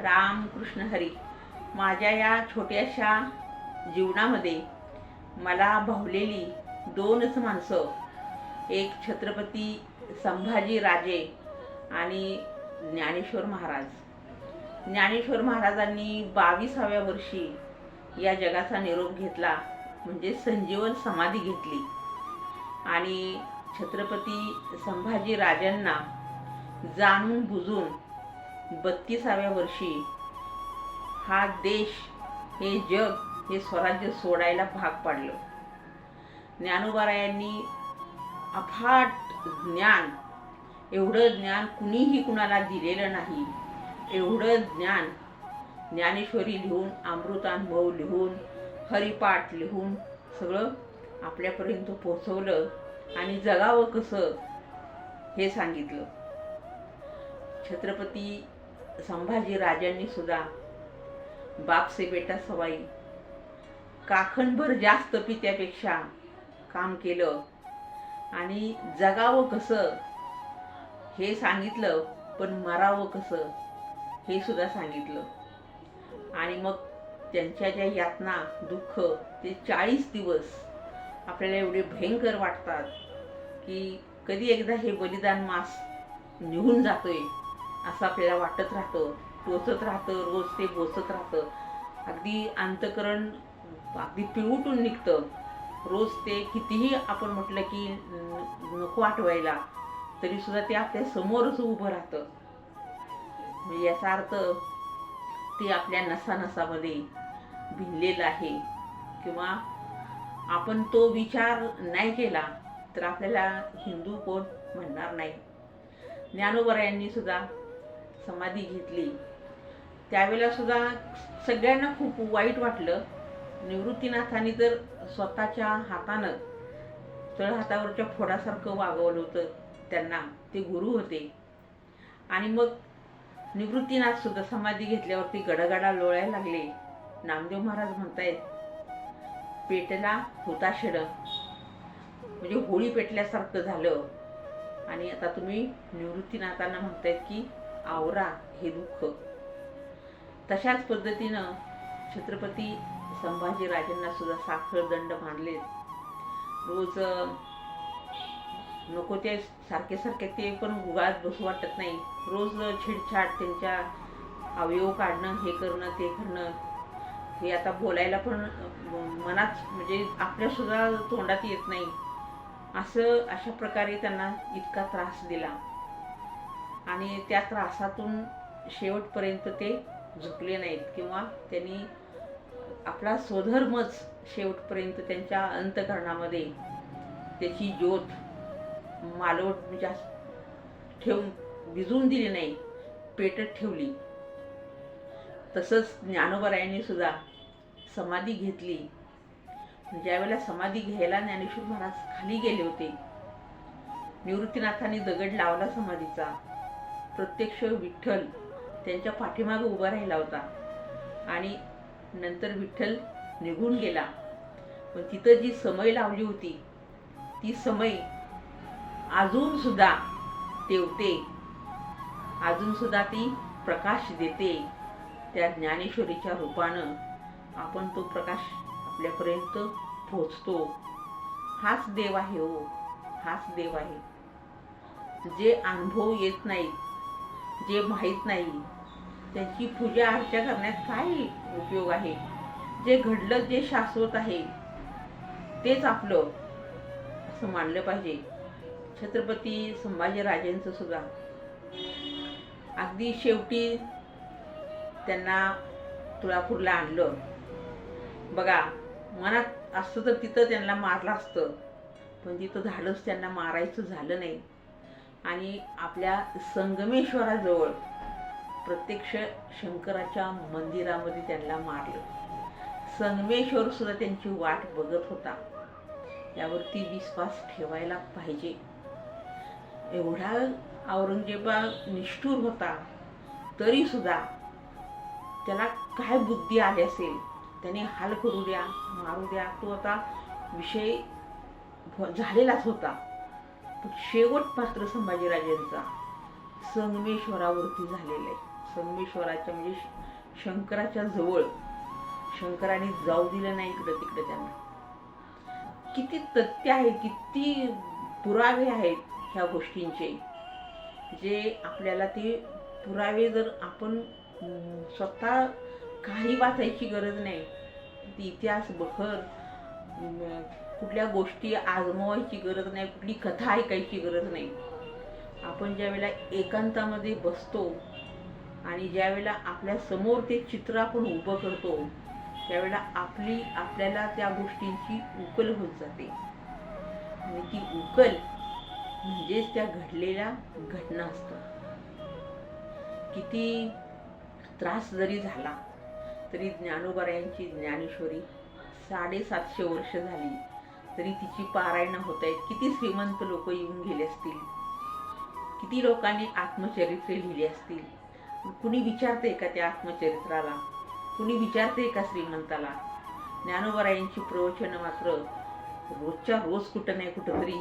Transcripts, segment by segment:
राम कृष्ण हरी. माझ्या या छोट्याशा जीवनामध्ये मला भावलेली दोनच माणसं एक छत्रपती संभाजी राजे आणि ज्ञानेश्वर महाराज. ज्ञानेश्वर महाराजांनी बावीसाव्या वर्षी या जगाचा निरोप घेतला म्हणजे संजीवन समाधी घेतली. आणि छत्रपती संभाजी राजांना जाणून बुजून बत्तीसाव्या वर्षी हा देश हे जग हे स्वराज्य सोडायला भाग पाडलं. ज्ञानोबारायांनी अफाट ज्ञान एवढं ज्ञान कुणीही कुणाला दिलेलं नाही. एवढं ज्ञान ज्ञानेश्वरी लिहून अमृतानुभव लिहून हरिपाठ लिहून सगळं आपल्यापर्यंत पोचवलं आणि जगावं कसं हे सांगितलं. छत्रपती संभाजी राजांनी सुद्धा बापसे बेटा सवाई काखणभर जास्त पित्यापेक्षा काम केलं. आणि जगावं कसं हे सांगितलं पण मरावं कसं हे सुद्धा सांगितलं. आणि मग त्यांच्या ज्या यातना दुःख ते चाळीस दिवस आपल्याला एवढे भयंकर वाटतात की कधी एकदा हे बलिदान मास निघून जातोय. असं आपल्याला वाटत राहतं टोचत राहतं रोज ते बोचत राहतं. अगदी अंतकरण अगदी पिळवटून निघतं. रोज ते कितीही आपण म्हटलं की नको आठवायला तरीसुद्धा ते आपल्या समोरच उभं राहतं. म्हणजे याचा अर्थ ते आपल्या नसानसामध्ये भिनलेलं आहे. किंवा आपण तो विचार नाही केला तर आपल्याला हिंदू कोण म्हणणार नाही. ज्ञानोबरायांनी सुद्धा समाधी घेतली. त्यावेळेला सुद्धा सगळ्यांना खूप वाईट वाटलं. निवृत्तीनाथांनी तर स्वतःच्या हातानं तळ हातावरच्या फोडासारखं वागवलं होतं त्यांना ते गुरु होते. आणि मग निवृत्तीनाथ सुद्धा समाधी घेतल्यावरती गडगडा लोळायला लागले. नामदेव महाराज म्हणतायत पेटला होता शेड म्हणजे होळी पेटल्यासारखं झालं. आणि आता तुम्ही निवृत्तीनाथांना म्हणतायत की आवरा हे दुःख. तशाच पद्धतीनं छत्रपती संभाजीराजांना सुद्धा साखर दंड मानले रोज नको ते सारखे सारखे ते पण उगाच बसू वाटत नाही. रोज छिडछाड त्यांच्या अवयव काढणं हे करणं ते करणं हे आता बोलायला पण मनात म्हणजे आपल्या सुद्धा तोंडात येत नाही. असं अशा प्रकारे त्यांना इतका त्रास दिला. आणि त्या त्रासातून शेवटपर्यंत ते झुकले नाहीत किंवा त्यांनी आपला स्वधर्मच शेवटपर्यंत त्यांच्या अंतकरणामध्ये त्याची ज्योत मालवट म्हणजे ठेवून भिजवून दिली नाही पेटत ठेवली. तसंच ज्ञानोबरायांनी सुद्धा समाधी घेतली. ज्यावेळेला समाधी घ्यायला ज्ञानेश्वर महाराज खाली गेले होते निवृत्तीनाथांनी दगड लावला समाधीचा. प्रत्यक्ष विठ्ठल त्यांच्या पाठीमागे उभा राहिला होता. आणि नंतर विठ्ठल निघून गेला. पण तिथं जी समय लावली होती ती समय अजूनसुद्धा तेवते. अजूनसुद्धा ती प्रकाश देते. त्या ज्ञानेश्वरीच्या रूपानं आपण तो प्रकाश आपल्यापर्यंत पोचतो हाच देव आहे हो. हाच देव आहे. जे अनुभव येत नाहीत जे माहीत नाही त्यांची पूजा अर्चा करण्यात काय उपयोग आहे? जे घडलं जे शाश्वत आहे तेच आपलं असं मानलं पाहिजे. छत्रपती संभाजीराजेंचं सुद्धा. अगदी शेवटी त्यांना तुळापूरला आणलं. बघा मनात असतं तर तिथं त्यांना मारलं असतं. पण तिथं झालंच त्यांना मारायचं झालं नाही. आणि आपल्या संगमेश्वराजवळ प्रत्यक्ष शंकराच्या मंदिरामध्ये त्यांना मारलं. संगमेश्वर सुद्धा त्यांची वाट बघत होता. यावरती विश्वास ठेवायला पाहिजे. एवढा औरंगजेबा निष्ठूर होता तरी सुद्धा त्याला काय बुद्धी आली असेल त्याने हाल करू द्या मारू द्या तो आता विषय झालेलाच होता. शेवट पात्र संभाजीराजेंचा संगमेश्वरावरती झालेला. आहे संगमेश्वराच्या म्हणजे श- शंकराच्या जवळ. शंकराने जाऊ दिलं नाही इकडं तिकडं त्यांना. किती तथ्य आहे किती पुरावे आहेत ह्या गोष्टींचे जे आपल्याला ते पुरावे जर आपण स्वतः काही वाचायची गरज नाही ती इतिहास बखर कुठल्या गोष्टी आजमावायची गरज नाही कुठली कथा ऐकायची गरज नाही. आपण ज्या वेळेला एकांतामध्ये बसतो आणि ज्या वेळेला आपल्यासमोर ते चित्र आपण उभं करतो त्यावेळेला आपली आपल्याला त्या गोष्टींची उकल होत जाते. आणि ती उकल म्हणजेच त्या घडलेल्या घटना असतात. किती त्रास जरी झाला तरी ज्ञानोबारायांची ज्ञानेश्वरी साडेसातशे वर्ष झाली. तरी तिची पारायणं होत आहेत किती श्रीमंत लोक येऊन गेले असतील? किती लोकांनी आत्मचरित्रे लिहिली असतील? कुणी विचारते का त्या आत्मचरित्राला? कुणी विचारते का श्रीमंताला? ज्ञानोबरायांची प्रवचनं मात्र रोजच्या रोज कुठं नाही कुठं तरी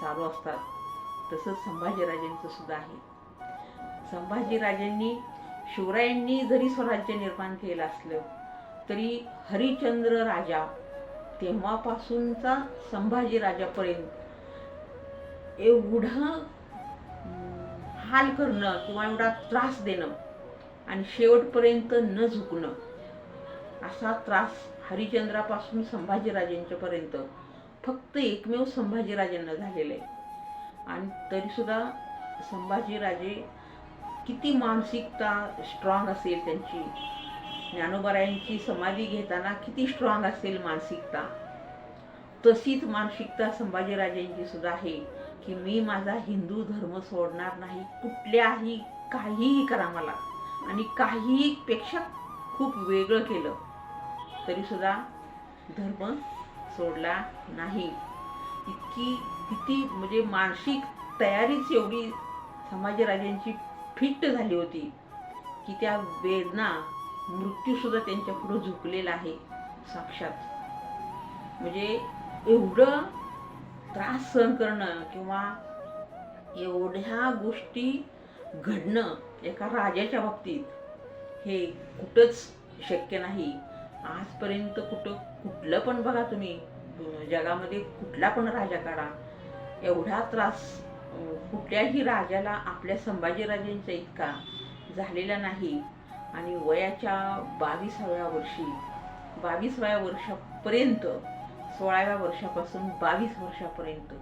चालू असतात. तसंच संभाजीराजांचं सुद्धा आहे. संभाजीराजांनी शिवरायांनी जरी स्वराज्य निर्माण केलं असलं तरी हरिश्चंद्र राजा तेव्हापासूनचा संभाजीराजापर्यंत एवढं हाल करणं किंवा एवढा त्रास देणं आणि शेवटपर्यंत न झुकणं असा त्रास हरिचंद्रापासून संभाजीराजेंच्यापर्यंत फक्त एकमेव संभाजीराजांना झालेला आहे. आणि तरीसुद्धा संभाजीराजे किती मानसिकता स्ट्रॉंग असेल त्यांची ज्ञानोबरायांची समाधी घेताना किती स्ट्रॉंग असेल मानसिकता. तशीच मानसिकता संभाजीराजांची सुद्धा आहे की मी माझा हिंदू धर्म सोडणार नाही कुठल्याही काहीही करा मला. आणि काहीही पेक्षा खूप वेगळं केलं तरी सुद्धा धर्म सोडला नाही. इतकी किती म्हणजे मानसिक तयारीच एवढी संभाजीराजांची फिट्ट झाली होती की त्या वेदना मृत्यूसुद्धा त्यांच्या पुढं झुकलेला आहे साक्षात. म्हणजे एवढं त्रास सहन करणं किंवा एवढ्या गोष्टी घडणं एका राजाच्या बाबतीत हे कुठंच शक्य नाही. आजपर्यंत कुठं कुठलं पण बघा तुम्ही जगामध्ये कुठला पण राजा काढा एवढा त्रास कुठल्याही राजाला आपल्या संभाजीराजांच्या इतका झालेला नाही. आणि वयाच्या बावीसाव्या वर्षी बावीसाव्या वर्षापर्यंत सोळाव्या वर्षापासून बावीस वर्षापर्यंत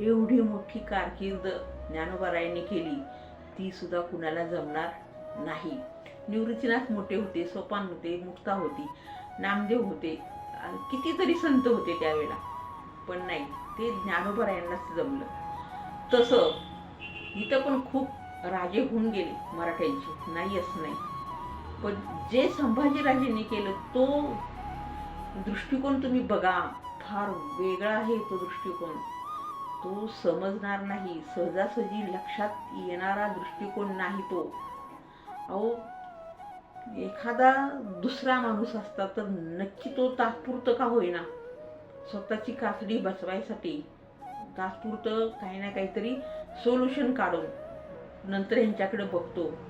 एवढी मोठी कारकीर्द ज्ञानोबारायांनी केली ती सुद्धा कुणाला जमणार नाही. निवृत्तीनाथ मोठे होते सोपान होते मुक्ता होती नामदेव होते आणि कितीतरी संत होते त्यावेळेला. पण नाही ते ज्ञानोबारायांनाच जमलं. तसं इथं पण खूप राजे होऊन गेले मराठ्यांचे नाही असं नाही. पण जे संभाजीराजेंनी केलं तो दृष्टिकोन तुम्ही बघा. फार वेगळा आहे तो दृष्टिकोन. तो समजणार नाही. सहजासहजी लक्षात येणारा दृष्टिकोन नाही तो. अहो एखादा दुसरा माणूस असता तर नक्की तो तात्पुरतं का होईना? स्वतःची कासडी बसवायसाठी. तात्पुरतं काही ना काहीतरी सोल्युशन काढून नंतर ह्यांच्याकडे बघतो.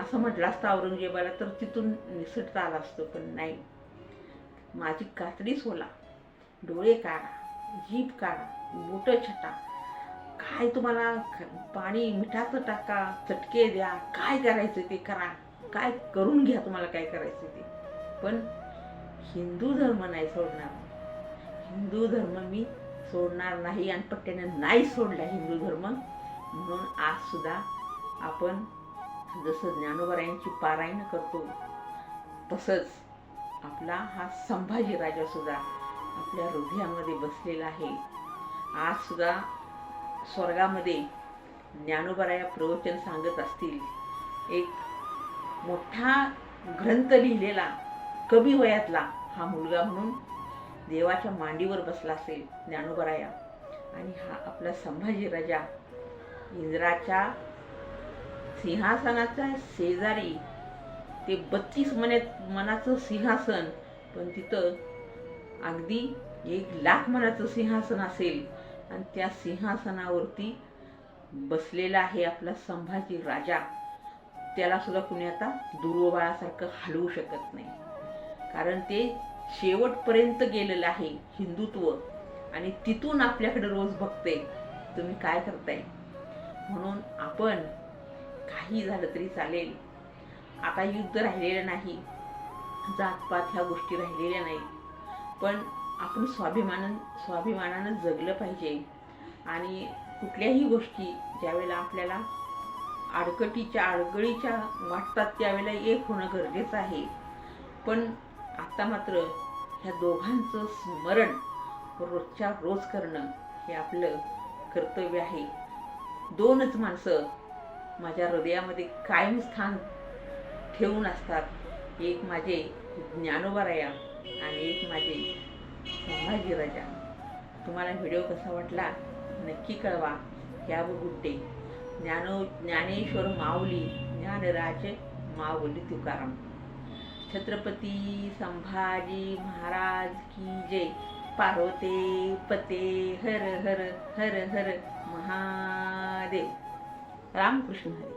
असं म्हटलं असतं औरंगजेबाला तर तिथून निसटता आलं असतं पण नाही. माझी कातडी सोला डोळे काढा जीभ काढा बोट छटा. काय तुम्हाला ख- पाणी मिठाचं टाका चटके द्या काय करायचं ते करा. काय करून घ्या तुम्हाला काय करायचं ते. पण हिंदू धर्म नाही सोडणार. हिंदू धर्म मी सोडणार नाही आणि पट्ट्याने नाही सोडला हिंदू धर्म. म्हणून आज सुद्धा आपण जसं ज्ञानोबरायांची पारायण करतो तसंच आपला हा संभाजी राजा सुद्धा आपल्या हृदयामध्ये बसलेला आहे. आज सुद्धा स्वर्गामध्ये ज्ञानोबराया प्रवचन सांगत असतील. एक मोठा ग्रंथ लिहिलेला कमी वयातला हा मुलगा म्हणून देवाच्या मांडीवर बसला असेल ज्ञानोबराया. आणि हा आपला संभाजी राजा इंद्राच्या सिंहासनाच्या शेजारी. ते बत्तीस मने मनाचं सिंहासन. पण तिथं अगदी एक लाख मनाचं सिंहासन असेल. आणि त्या सिंहासनावरती बसलेला आहे आपला संभाजी राजा. त्याला सुद्धा कुणी आता दुर्वबाळासारखं हलवू शकत नाही. कारण ते शेवटपर्यंत गेलेलं आहे हिंदुत्व. आणि तिथून आपल्याकडे रोज बघते. तुम्ही काय करताय? म्हणून आपण काही झालं तरी चालेल. आता युद्ध राहिलेलं नाही. जातपात ह्या गोष्टी राहिलेल्या नाही. पण आपण स्वाभिमान स्वाभिमानानं जगलं पाहिजे. आणि कुठल्याही गोष्टी ज्यावेळेला आपल्याला आडकटीच्या आडगळीच्या वाटतात त्यावेळेला एक होणं गरजेचं आहे. पण आता मात्र ह्या दोघांचं स्मरण रोजच्या रोज करणं हे आपलं कर्तव्य आहे. दोनच माणसं माझ्या हृदयामध्ये कायम स्थान ठेवून असतात. एक माझे ज्ञानोबाराया आणि एक माझे संभाजीराजा तुम्हाला व्हिडिओ कसा वाटला नक्की कळवा. या गुड्डे ज्ञानो ज्ञानेश्वर माऊली ज्ञानराज माऊली तुकाराम. छत्रपती संभाजी महाराज की जय. पार्वते पते हर हर हर हर महादेव. रामकृष्ण हरी।